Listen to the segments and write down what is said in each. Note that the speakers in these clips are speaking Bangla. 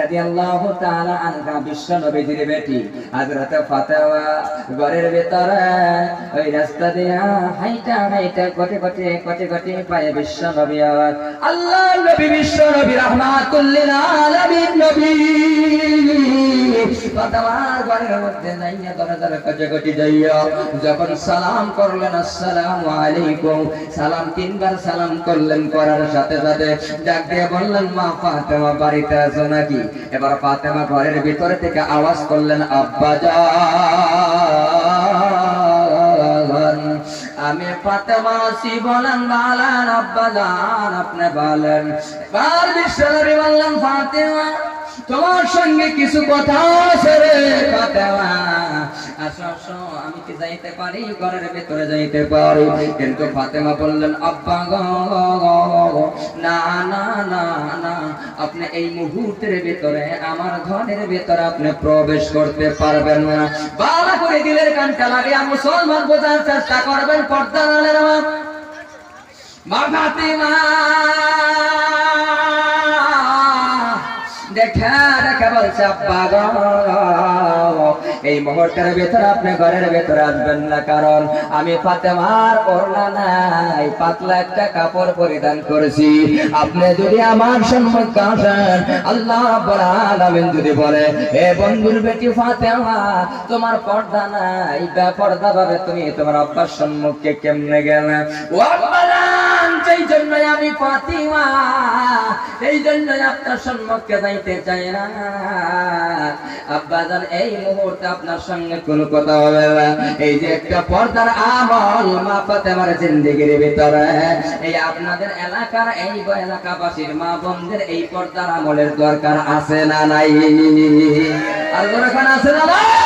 রাদিয়াল্লাহু তাআলা আনহা, বিশ্ব নবীজির বেটি। হযরত ফাতেমা ঘরের ভিতরে ওই রাস্তা দিয়া হাইটা হাইটা কোটে কোটে কোটে কোটে বিশ্ব নবী আল্লাহ নবী, বিশ্ব নবী, রাহমাতুল লিল আলামিন নবী। ঘরের যখন সালাম করলেন, আসসালামু আলাইকুম। সালাম তিনবার সালাম করলেন, করার সাথে সাথে ডাক দিয়ে বললেন, মা ফাতেমা বাড়িতে আছো নাকি? এবার ফাতেমা ঘরের ভিতরে থেকে আওয়াজ করলেন, আব্বা জান, আমি ফাতেমা আসি বলেন, বালান, আব্বা জান, আপনি বলেন। বিশ্বনবী বললেন, ফাতেমা তোমার সঙ্গে কিছু কথা আছে আমি কি যাইতে পারি? ঘরের ভিতরে যাইতে পারি। কিন্তু ফাতেমা বললেন, আব্বা না না না না। আপনি এই মুহূর্তের ভিতরে, আমার ঘরের ভিতরে আপনি প্রবেশ করতে পারবেন না। বালা করে দিলের কানটা লাগিয়ে মুসলমান বোঝার চেষ্টা করবেন পর্দা মা ফাতেমা! এই মুহূর্তের ভেতরে আপনি ঘরের ভেতরে আসবেন না, কারণ আমি ফাতেমার ওড়না নাই, পাতলা একটা কাপড় পরিধান করেছি। আপনি যদি আমার সম্মুখে আসেন, আল্লাহ রাব্বুল যদি বলে হে বন্ধুর বেটি ফাতেমা, তোমার পর্দা নাই বেপর্দা ভাবে তুমি তোমার আব্বার সম্মুখে কেমনে গেলে? ও আব্বা সেই জন্যই আমি ফাতিমা, এই জন্যই আপনার সম্মুখে যাইতে চাই না। আব্বাজান, এই মুহূর্তে আপনার সঙ্গে কোনো কথা হবে না। এই যে একটা পর্দার আমল মা ফাতেমার জিন্দেগির ভিতরে। এই আপনাদের এলাকার, এই এলাকাবাসীর মা বোনদের এই পর্দার আমলের দরকার আছে না নাই? আর দরকার আছে না নাই?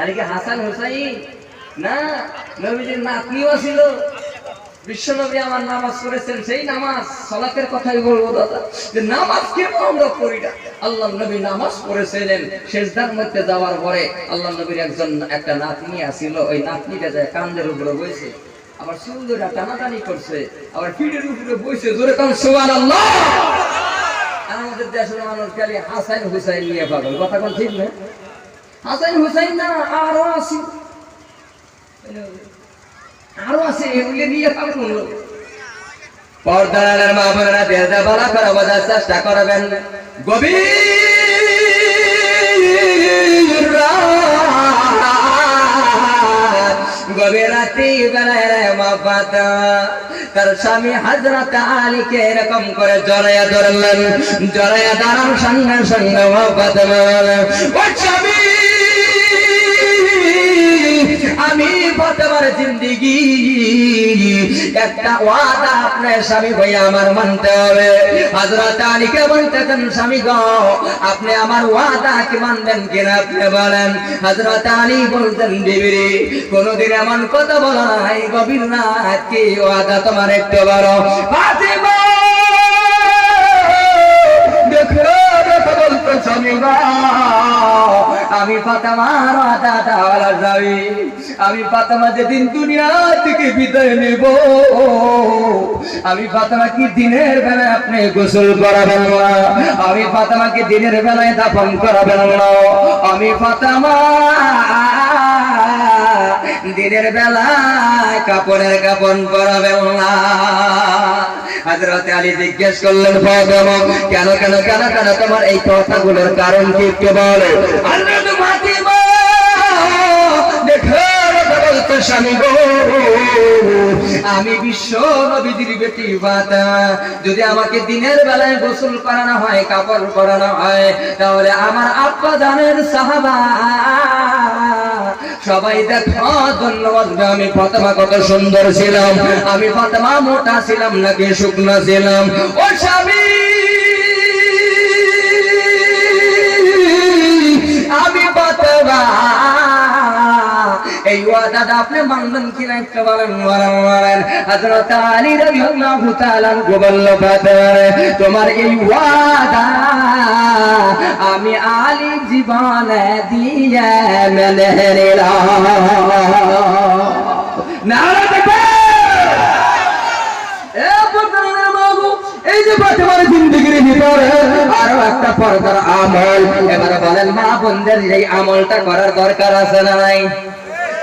আরে হাসান হুসাইন? না, নবীজির নাতনিও ছিল। বিশ্বনবী আমার নামাজ পড়েছেন, সেই নামাজ সালাতের কথাই বলব দাদা, যে নামাজ কেন আমরা পড়ি না? আল্লাহ নবী নামাজ পড়েছিলেন শেষদার মধ্যে যাওয়ার পরে আল্লাহ নবীর একজন, একটা নাতনি আসিল ওই নাতনিটা যায় কান্দের উপরে বইছে, আবার সুন্দরটা টানাটানি করছে, আবার পিঠের উপরে বইছে, জোরে কারণ সোয়াল আল্লাহ আমাদের দেশের মানুষ খালি হাসান হুসাইন নিয়ে পাগল, কথা কোন ঠিক না? হাসান হুসাইন না আরও আছে আরও আছে এগুলি নিয়ে পাবেন পর্দার মা বোনেরা দেশে বলা করে, বোঝার চেষ্টা করবেন। গভীর গভীর বেলায় তার স্বামী হাজরত এরকম করে জড়াইয়া ধরলেন। জড়াইয়া দাঁড়ান সঙ্গে সঙ্গে স্বামী আমি ফাতেমার জিন্দিগি। একটা ওয়াদা আপনার স্বামী ভাইয়া আমার মানতে হবে। হযরত আলীকে বলতেছেন, স্বামী গো, আপনি আমার ওয়াদা কি মানবেন কিনা আপনি বলেন। হযরত আলী বলতেন বিবি কোনদিন এমন কথা বলা নাই, গভীর রাত কি ওয়াদা তোমার একটু বড় দেখো আমি ফাতেমার ওয়াদা দেওয়ালা যাবি আমি ফাতেমা যেদিন দুনিয়া থেকে বিদায় নেব, আমি ফাতেমাকে দিনের বেলায় আপনি গোসল করাবেন না? আমি ফাতেমাকে দিনের বেলায় দাফন করাবেন না? আমি ফাতেমা দিনের বেলায় কাপড়ের কাপন পরাবেন না। হযরত আলী জিজ্ঞেস করলেন, ফাতেমা, কেন কেন কেন কেন তোমার এই কথাগুলোর কারণ কি একটু বলো। আমি যদি আমাকে দিনের বেলায় গোসল করানো হয়, কাপড় হয়, তাহলে আমার সাহাবা। সবাই দেখো, ধন্যবাদ আমি কত সুন্দর ছিলাম। আমি ফাতেমা মোটা ছিলাম নাকি শুকনা ছিলাম? ও স্বামী! তোমার এই আমি আলী জীবনে দিয়ে আমল। এবারে বলেন, মা বোনদের এই আমলটা করার দরকার আছে নাই?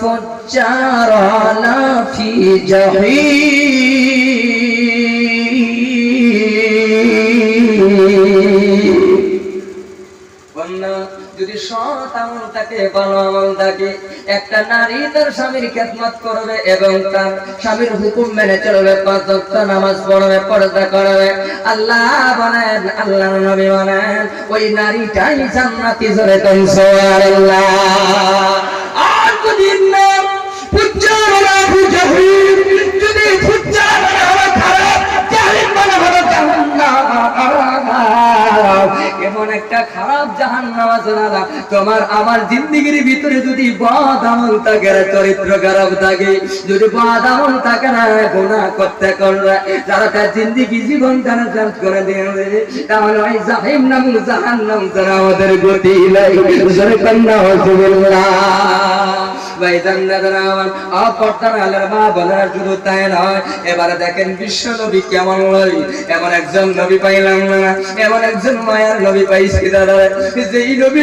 ফুজ্জারা লাফি জাহিম বন্যা যদি সৎ আমল থাকে ভালো আমল থাকে একটা নারী তার স্বামীর খেদমত করবে এবং তার স্বামীর হুকুম মেনে চলবে, পাঁচ নামাজ পড়বে, পর্দা করবে। আল্লাহ বলেন আল্লাহ নবী বলেন, ওই নারীটাই জান্নাতি জোরে তুমি সুবহানাল্লাহ। দাদা তোমার আমার জিন্দিগির ভিতরে যদি বদ আমল থাকে চরিত্র খারাপ থাকে, যদি বদ আমল থাকে না গুনাহ করতে করবে, যারা তার জিন্দিগি জীবন তারা চেঞ্জ করে দেবে তাহলে ওই জাহিম নাম জাহান্নাম তারা আমাদের গতি নাই কন্যা হজুবিল্লাহ ভাই জান্নাতের আমার অপর্দার আলের মা বলার শুধু তাই নয়, এবারে দেখেন বিশ্ব নবী কেমন এমন একজন নবী পাইলাম না, এমন একজন মায়ার যেই নবী